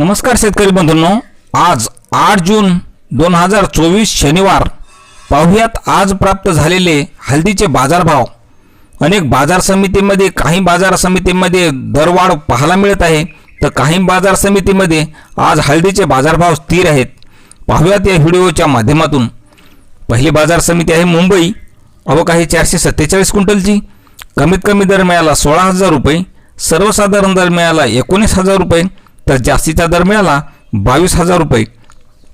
नमस्कार शेतकरी बंधूंनो. आज आठ जून दोन हजार चोवीस शनिवार. पाहुयात आज प्राप्त झालेले हळदीचे बाजारभाव. अनेक बाजार समितीमध्ये काही बाजार समितीमध्ये दरवाढ पाहायला मिळत आहे. तर काही बाजार समितीमध्ये आज हळदीचे बाजारभाव स्थिर आहेत. पाहुयात या व्हिडिओच्या माध्यमातून. पहिली बाजार समिती आहे मुंबई. अवक आहे चारशे सत्तेचाळीस क्विंटलची. कमीत कमी दर मिळाला सोळा हजार रुपये. सर्वसाधारण दर मिळाला एकोणीस हजार रुपये. तर जास्तीचा दर मिळाला बावीस हजार रुपये.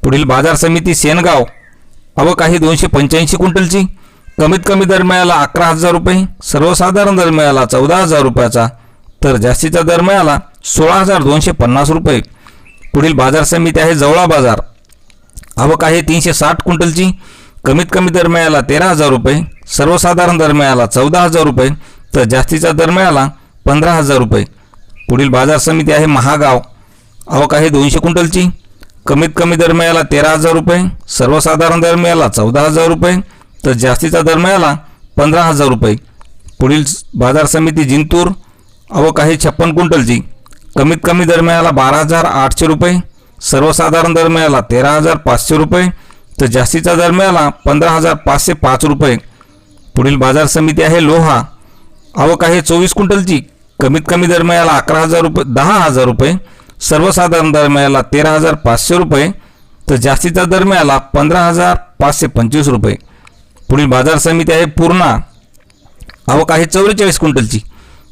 पुढील बाजार समिती सेनगाव. अवक आहे दोनशे पंच्याऐंशी क्विंटलची. कमीत कमी दर मिळाला अकरा हजार रुपये. सर्वसाधारण दर मिळाला चौदा हजार रुपयाचा. तर जास्तीचा दर मिळाला सोळा हजार दोनशे पन्नास रुपये. पुढील बाजार समिती आहे जवळा बाजार. आवक आहे तीनशे साठ क्विंटलची. कमीत कमी दर मिळाला तेरा हजार रुपये. सर्वसाधारण दर मिळाला चौदा हजार रुपये. तर जास्तीचा दर मिळाला पंधरा हजार रुपये. पुढील बाजार समिती आहे महागाव. आवक आहे दोनशे क्विंटलची. कमीत कमी दर मिळाला तेरा हजार रुपये सर्वसाधारण दर मिळाला चौदा हजार रुपये तर जास्तीचा दर मिळाला पंधरा हजार रुपये. पुढील बाजार समिती जिंतूर आवक आहे छप्पन क्विंटलची. कमीत कमी दर मिळाला बारा हजार आठशे रुपये सर्वसाधारण दर मिळाला तेरा हजार पाचशे रुपये तर जास्तीचा दर मिळाला पंधरा हजार पाचशे पाच रुपये. पुढील बाजार समिती आहे लोहा आवक आहे चोवीस क्विंटलची. कमीत कमी दर मिळाला अकरा हजार रुपये दहा हजार रुपये सर्वसाधारण दर मिळाला तेरा हजार पाचशे रुपये तर जास्तीचा दर मिळाला पंधरा हजार पाचशे पंचवीस रुपये. पुढील बाजार समिती आहे पूर्णा. आवक आहे चौवेचाळीस क्विंटलची.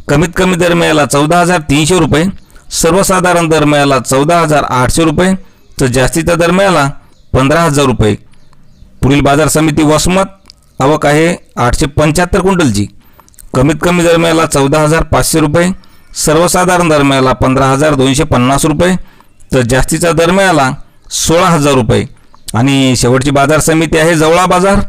कमीत कमी दर मिळाला चौदा हजार तीनशे रुपये सर्वसाधारण दर मिळाला चौदा हजार आठशे रुपये तर जास्तीचा दर मिळाला पंधरा हजार रुपये. पुढील बाजार समिती वसमत. आवक आहे आठशे पंच्याहत्तर क्विंटलची. कमीत कमी दर मिळाला चौदा हजार पाचशे रुपये सर्वसाधारण दर मिळाला पंधरा हजार दोनशे पन्नास रुपये तर जास्तीचा दर मिळाला सोळा हजार रुपये. आणि शेवटची बाजार समिती आहे जवळा बाजार.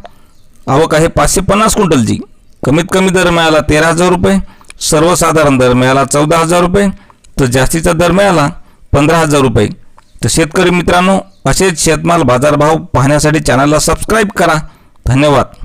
आवक आहे पाचशे पन्नास क्विंटलची. कमीत कमी दर मिळाला तेरा हजार रुपये सर्वसाधारण दर मिळाला चौदा हजार रुपये तर जास्तीचा दर मिळाला पंधरा हजार रुपये. तर शेतकरी मित्रांनो असेच शेतमाल बाजारभाव पाहण्यासाठी चॅनलला सबस्क्राईब करा. धन्यवाद.